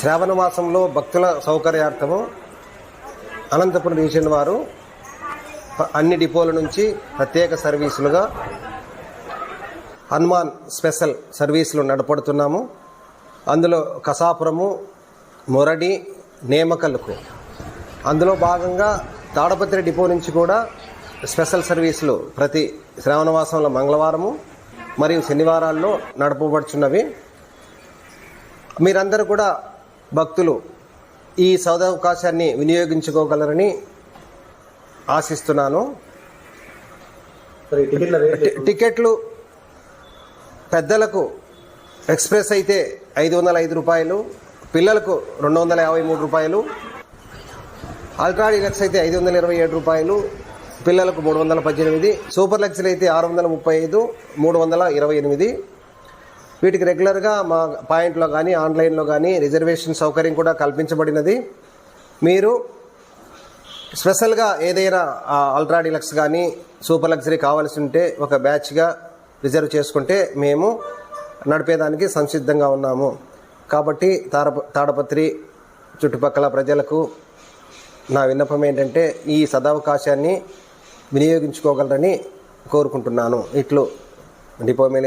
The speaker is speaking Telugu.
శ్రావణ మాసంలో భక్తుల సౌకర్యార్థము అనంతపురం డివిజన్ వారు అన్ని డిపోల నుంచి ప్రత్యేక సర్వీసులుగా హనుమాన్ స్పెషల్ సర్వీసులు నడపడుతున్నాము. అందులో కసాపురము మొరడి నేమకల్కు అందులో భాగంగా తాడపత్రి డిపో నుంచి కూడా స్పెషల్ సర్వీసులు ప్రతి శ్రావణమాసంలో మంగళవారము మరియు శనివారాల్లో నడపబడుచున్నవి. మీరందరూ కూడా భక్తులు ఈ సౌదావకాశాన్ని వినియోగించుకోగలరని ఆశిస్తున్నాను. టికెట్లు పెద్దలకు ఎక్స్ప్రెస్ అయితే ఐదు వందల ఐదు రూపాయలు పిల్లలకు రెండు వందల యాభై మూడు రూపాయలు అల్ట్రా డీలక్స్ అయితే ఐదు వందల ఇరవై ఏడు రూపాయలు పిల్లలకు మూడు వందల పద్దెనిమిది సూపర్ లక్స్లు అయితే ఆరు వందల ముప్పై ఐదు మూడు వందల ఇరవై ఎనిమిది వీటికి రెగ్యులర్గా మా పాయింట్లో కానీ ఆన్లైన్లో కానీ రిజర్వేషన్ సౌకర్యం కూడా కల్పించబడినది. మీరు స్పెషల్గా ఏదైనా అల్ట్రా డీలక్స్ కానీ సూపర్ లగ్జరీ కావాల్సి ఉంటే ఒక బ్యాచ్గా రిజర్వ్ చేసుకుంటే మేము నడిపేదానికి సంసిద్ధంగా ఉన్నాము. కాబట్టి తాడ తాడపత్రి చుట్టుపక్కల ప్రజలకు నా విన్నపం ఏంటంటే ఈ సదవకాశాన్ని వినియోగించుకోగలరని కోరుకుంటున్నాను. ఇట్లు డిపో మేనేజర్